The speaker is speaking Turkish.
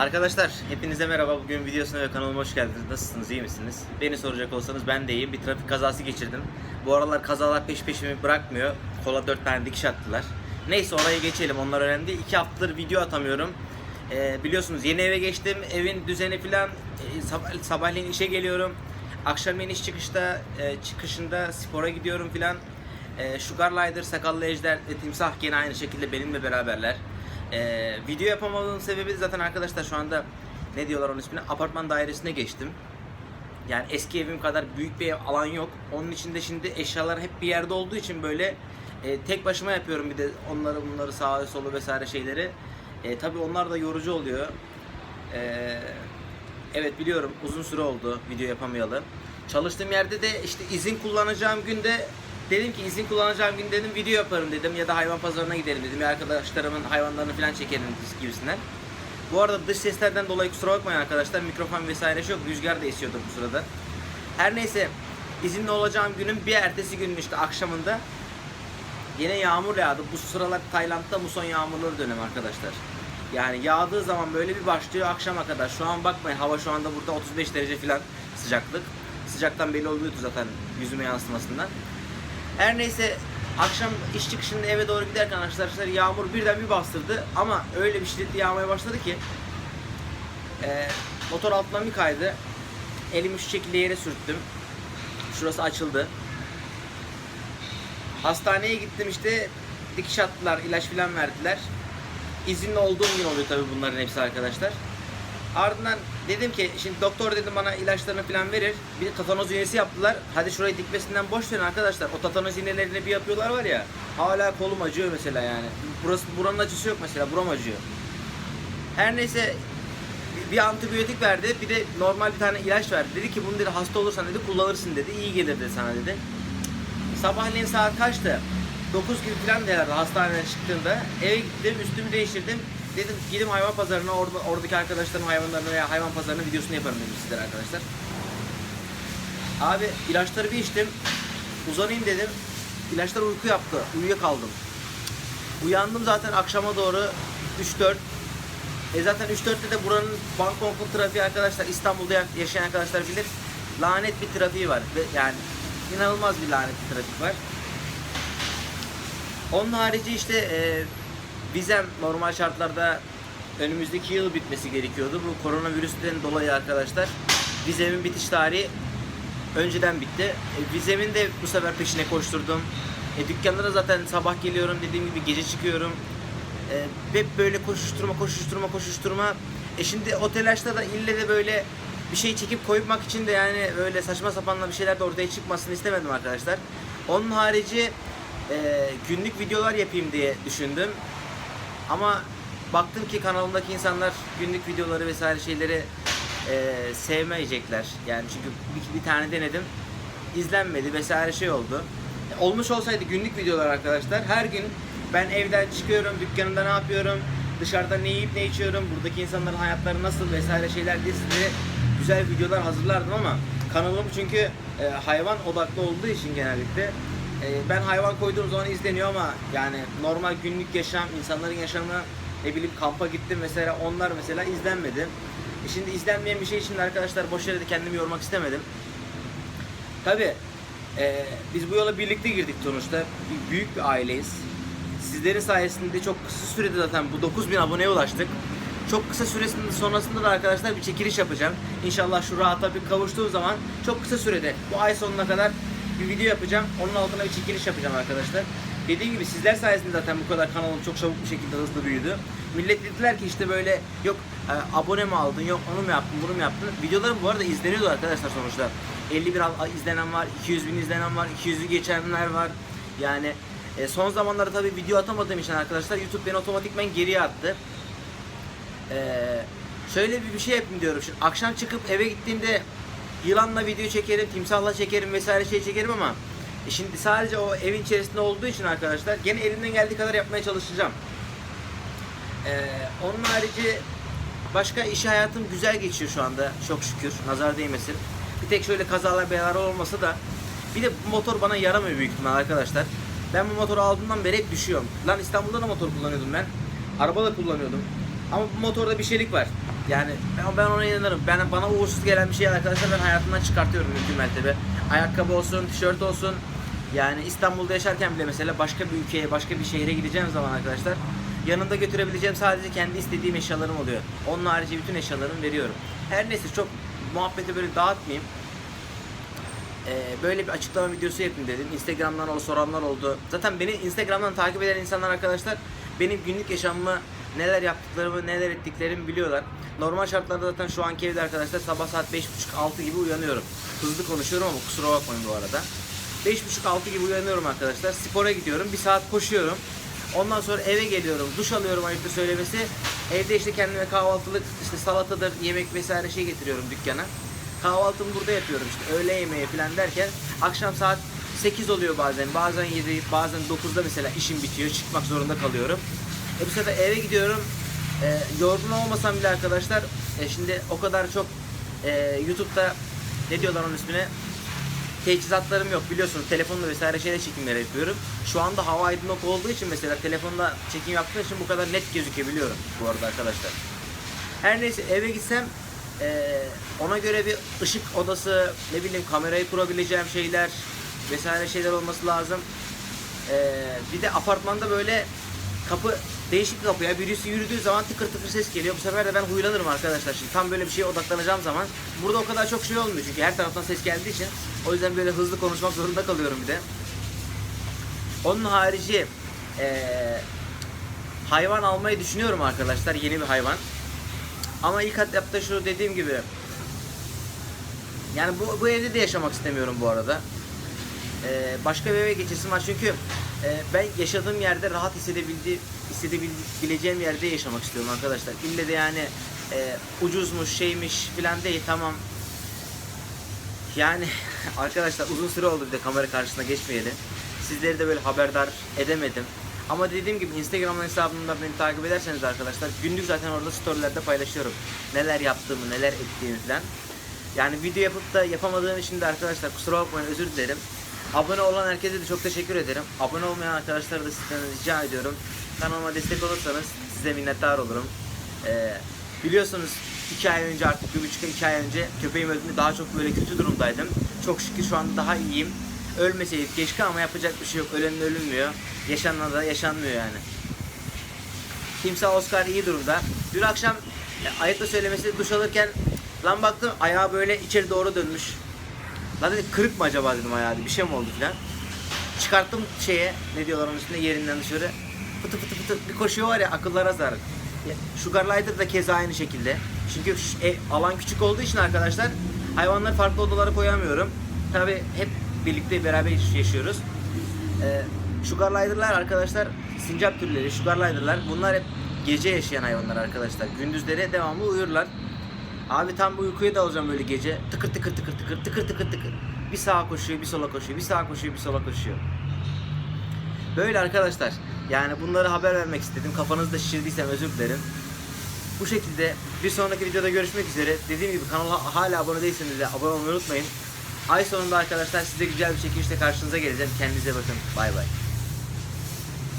Arkadaşlar hepinize merhaba. Bugün videosuna ve kanalıma hoş geldiniz. Nasılsınız? iyi misiniz? Beni soracak olsanız ben de iyiyim. Bir trafik kazası geçirdim. Bu aralar kazalar peş peşimi bırakmıyor. Kola 4 tane dikiş attılar. Neyse oraya geçelim. Onlar önemli değil. 2 haftadır video atamıyorum. Ee, biliyorsunuz yeni eve geçtim. Evin düzeni falan e, sab- sabahleyin işe geliyorum. Akşamleyin iş çıkışta e, çıkışında spora gidiyorum filan. E, Sugar Lider, Sakallı Ejder ve Timsah gene aynı şekilde benimle beraberler. E, video yapamadığım sebebi zaten arkadaşlar şu anda ne diyorlar onun ismine apartman dairesine geçtim. Yani eski evim kadar büyük bir ev, alan yok. Onun içinde şimdi eşyalar hep bir yerde olduğu için böyle e, tek başıma yapıyorum bir de onları bunları sağa solu vesaire şeyleri. E, tabii onlar da yorucu oluyor. E, evet biliyorum uzun süre oldu video yapamayalı. Çalıştığım yerde de işte izin kullanacağım günde dedim ki izin kullanacağım gün dedim video yaparım dedim ya da hayvan pazarına gidelim dedim ya arkadaşlarımın hayvanlarını falan çekelim gibisinden. Bu arada dış seslerden dolayı kusura bakmayın arkadaşlar mikrofon vesaire şey yok rüzgar da esiyordu bu sırada. Her neyse izinli olacağım günün bir ertesi günün işte akşamında Yine yağmur yağdı. Bu sıralar Tayland'da muson yağmurları dönem arkadaşlar. Yani yağdığı zaman böyle bir başlıyor akşama kadar. Şu an bakmayın hava şu anda burada 35 derece falan sıcaklık. Sıcaktan belli oluyordu zaten yüzüme yansımasından. Her neyse akşam iş çıkışında eve doğru giderken arkadaşlar yağmur birden bir bastırdı. Ama öyle bir şiddetli yağmaya başladı ki e, motor altından bir kaydı. Elimi şu şekilde yere sürttüm. Şurası açıldı. Hastaneye gittim işte dikiş attılar, ilaç falan verdiler. İzinli olduğum gün oluyor tabii bunların hepsi arkadaşlar. Ardından dedim ki şimdi doktor dedim bana ilaçlarını falan verir. Bir tatanoz iğnesi yaptılar. Hadi şurayı dikmesinden boş verin arkadaşlar. O tatanoz iğnelerini bir yapıyorlar var ya. Hala kolum acıyor mesela yani. Burası buranın acısı yok mesela. Buram acıyor. Her neyse bir antibiyotik verdi. Bir de normal bir tane ilaç verdi. Dedi ki bunu dedi hasta olursan dedi kullanırsın dedi. İyi gelir dedi sana dedi. Sabahleyin saat kaçtı? 9 gibi falan herhalde hastaneden çıktığımda eve gittim üstümü değiştirdim. Dedim gidim hayvan pazarına orada oradaki arkadaşlarım hayvanlarını veya hayvan pazarının videosunu yaparım dedim sizlere arkadaşlar. Abi ilaçları bir içtim. Uzanayım dedim. İlaçlar uyku yaptı. Uyuyakaldım. Uyandım zaten akşama doğru 3-4. E zaten 3-4'te de buranın Bangkok'un trafiği arkadaşlar İstanbul'da yaşayan arkadaşlar bilir. Lanet bir trafiği var. Yani inanılmaz bir lanet bir trafik var. Onun harici işte e, vizem normal şartlarda önümüzdeki yıl bitmesi gerekiyordu. Bu koronavirüsten dolayı arkadaşlar vizemin bitiş tarihi önceden bitti. E, vizemin de bu sefer peşine koşturdum. E, dükkanlara zaten sabah geliyorum dediğim gibi gece çıkıyorum. E, hep böyle koşuşturma koşuşturma koşuşturma. E şimdi o telaşta da ille de böyle bir şey çekip koymak için de yani böyle saçma sapanla bir şeyler de ortaya çıkmasını istemedim arkadaşlar. Onun harici e, günlük videolar yapayım diye düşündüm. Ama baktım ki kanalımdaki insanlar günlük videoları vesaire şeyleri e, sevmeyecekler. Yani çünkü bir, bir tane denedim. izlenmedi vesaire şey oldu. E, Olmuş olsaydı günlük videolar arkadaşlar her gün ben evden çıkıyorum, dükkanımda ne yapıyorum, dışarıda ne yiyip ne içiyorum, buradaki insanların hayatları nasıl vesaire şeyler diye size güzel videolar hazırlardım ama kanalım çünkü e, hayvan odaklı olduğu için genellikle e, ben hayvan koyduğum zaman izleniyor ama yani normal günlük yaşam, insanların yaşamı ne bileyim kampa gittim mesela onlar mesela izlenmedi. E şimdi izlenmeyen bir şey için arkadaşlar boş yere de kendimi yormak istemedim. Tabi biz bu yola birlikte girdik sonuçta. Büyük bir aileyiz. Sizlerin sayesinde çok kısa sürede zaten bu 9000 aboneye ulaştık. Çok kısa süresinde sonrasında da arkadaşlar bir çekiliş yapacağım. İnşallah şu rahata bir kavuştuğum zaman çok kısa sürede bu ay sonuna kadar bir video yapacağım. Onun altına bir çekiliş yapacağım arkadaşlar. Dediğim gibi sizler sayesinde zaten bu kadar kanalım çok çabuk bir şekilde hızlı büyüdü. Millet dediler ki işte böyle yok e, abone mi aldın yok onu mu yaptın bunu mu yaptın. Videolarım bu arada izleniyordu arkadaşlar sonuçta. 50 bin al- izlenen var, 200 bin izlenen var, 200'ü geçenler var. Yani e, son zamanlarda tabii video atamadığım için arkadaşlar YouTube beni otomatikmen geriye attı. Ee, şöyle bir, bir şey yapayım diyorum. Şimdi akşam çıkıp eve gittiğimde yılanla video çekerim, timsahla çekerim vesaire şey çekerim ama e şimdi sadece o evin içerisinde olduğu için arkadaşlar gene elimden geldiği kadar yapmaya çalışacağım. Ee, onun harici başka iş hayatım güzel geçiyor şu anda çok şükür nazar değmesin. Bir tek şöyle kazalar belalar olmasa da bir de bu motor bana yaramıyor büyük ihtimal arkadaşlar. Ben bu motoru aldığımdan beri hep düşüyorum. Lan İstanbul'da da motor kullanıyordum ben. Araba da kullanıyordum. Ama bu motorda bir şeylik var. Yani ben, ben ona inanırım. Ben bana uğursuz gelen bir şey arkadaşlar ben hayatımdan çıkartıyorum mümkün mertebe. Ayakkabı olsun, tişört olsun. Yani İstanbul'da yaşarken bile mesela başka bir ülkeye, başka bir şehre gideceğim zaman arkadaşlar yanında götürebileceğim sadece kendi istediğim eşyalarım oluyor. Onun harici bütün eşyalarımı veriyorum. Her neyse çok muhabbeti böyle dağıtmayayım. Ee, böyle bir açıklama videosu yapayım dedim. Instagram'dan o soranlar oldu. Zaten beni Instagram'dan takip eden insanlar arkadaşlar benim günlük yaşamımı neler yaptıklarımı, neler ettiklerimi biliyorlar. Normal şartlarda zaten şu anki evde arkadaşlar sabah saat 5.30-6 gibi uyanıyorum. Hızlı konuşuyorum ama kusura bakmayın bu arada. 5.30-6 gibi uyanıyorum arkadaşlar. Spora gidiyorum. Bir saat koşuyorum. Ondan sonra eve geliyorum. Duş alıyorum ayıptır söylemesi. Evde işte kendime kahvaltılık işte salatadır, yemek vesaire şey getiriyorum dükkana. Kahvaltımı burada yapıyorum işte öğle yemeği falan derken akşam saat 8 oluyor bazen. Bazen 7, bazen 9'da mesela işim bitiyor. Çıkmak zorunda kalıyorum. E bu sefer eve gidiyorum. E, yorgun olmasam bile arkadaşlar e, şimdi o kadar çok e, YouTube'da ne diyorlar onun ismine teçhizatlarım yok biliyorsunuz telefonla vesaire şeyle çekimler yapıyorum. Şu anda hava aydınlık olduğu için mesela telefonla çekim yaptığım için bu kadar net gözükebiliyorum bu arada arkadaşlar. Her neyse eve gitsem eee, ona göre bir ışık odası ne bileyim kamerayı kurabileceğim şeyler vesaire şeyler olması lazım. Eee, bir de apartmanda böyle kapı değişik bir kapı ya birisi yürüdüğü zaman tıkır tıkır ses geliyor. Bu sefer de ben huylanırım arkadaşlar. Şimdi tam böyle bir şeye odaklanacağım zaman burada o kadar çok şey olmuyor çünkü her taraftan ses geldiği için o yüzden böyle hızlı konuşmak zorunda kalıyorum bir de. Onun harici eee, hayvan almayı düşünüyorum arkadaşlar yeni bir hayvan. Ama ilk etapta şu dediğim gibi yani bu, bu evde de yaşamak istemiyorum bu arada. Ee, başka bir eve geçesim var çünkü e, ben yaşadığım yerde rahat hissedebildi, hissedebileceğim yerde yaşamak istiyorum arkadaşlar. İlle de yani e, ucuzmuş şeymiş filan değil tamam. Yani arkadaşlar uzun süre oldu bir de kamera karşısına geçmeyeli. Sizleri de böyle haberdar edemedim. Ama dediğim gibi Instagram hesabımdan beni takip ederseniz arkadaşlar günlük zaten orada storylerde paylaşıyorum. Neler yaptığımı, neler ettiğimi falan. Yani video yapıp da yapamadığım için de arkadaşlar kusura bakmayın özür dilerim. Abone olan herkese de çok teşekkür ederim. Abone olmayan arkadaşlara da sizden rica ediyorum. Kanalıma destek olursanız size minnettar olurum. Ee, biliyorsunuz 2 ay önce artık 1,5-2 ay önce köpeğim öldüğünde daha çok böyle kötü durumdaydım. Çok şükür şu anda daha iyiyim. Ölmeseydik keşke ama yapacak bir şey yok. Ölen ölünmüyor. Yaşanan da yaşanmıyor yani. Timsah Oscar iyi durumda. Dün akşam e, ayıpla söylemesi duş alırken lan baktım ayağı böyle içeri doğru dönmüş. Lan dedim kırık mı acaba dedim ayağı bir şey mi oldu filan. Çıkarttım şeye ne diyorlar onun üstünde yerinden dışarı. Fıtı fıtı fıtı bir koşuyor var ya akıllara zarar. Sugar Glider da keza aynı şekilde. Çünkü e, alan küçük olduğu için arkadaşlar hayvanları farklı odalara koyamıyorum. Tabi hep birlikte beraber yaşıyoruz. Ee, Sugar Glider'lar arkadaşlar sincap türleri, Sugar Glider'lar bunlar hep gece yaşayan hayvanlar arkadaşlar. Gündüzleri devamlı uyurlar. Abi tam bu uykuya dalacağım böyle gece. Tıkır tıkır tıkır tıkır tıkır tıkır tıkır. Bir sağa koşuyor, bir sola koşuyor, bir sağa koşuyor, bir sola koşuyor. Böyle arkadaşlar. Yani bunları haber vermek istedim. Kafanızda şişirdiysem özür dilerim. Bu şekilde bir sonraki videoda görüşmek üzere. Dediğim gibi kanala hala abone değilseniz de abone olmayı unutmayın. Ay sonunda arkadaşlar size güzel bir çekilişle karşınıza geleceğim. Kendinize bakın. Bay bay.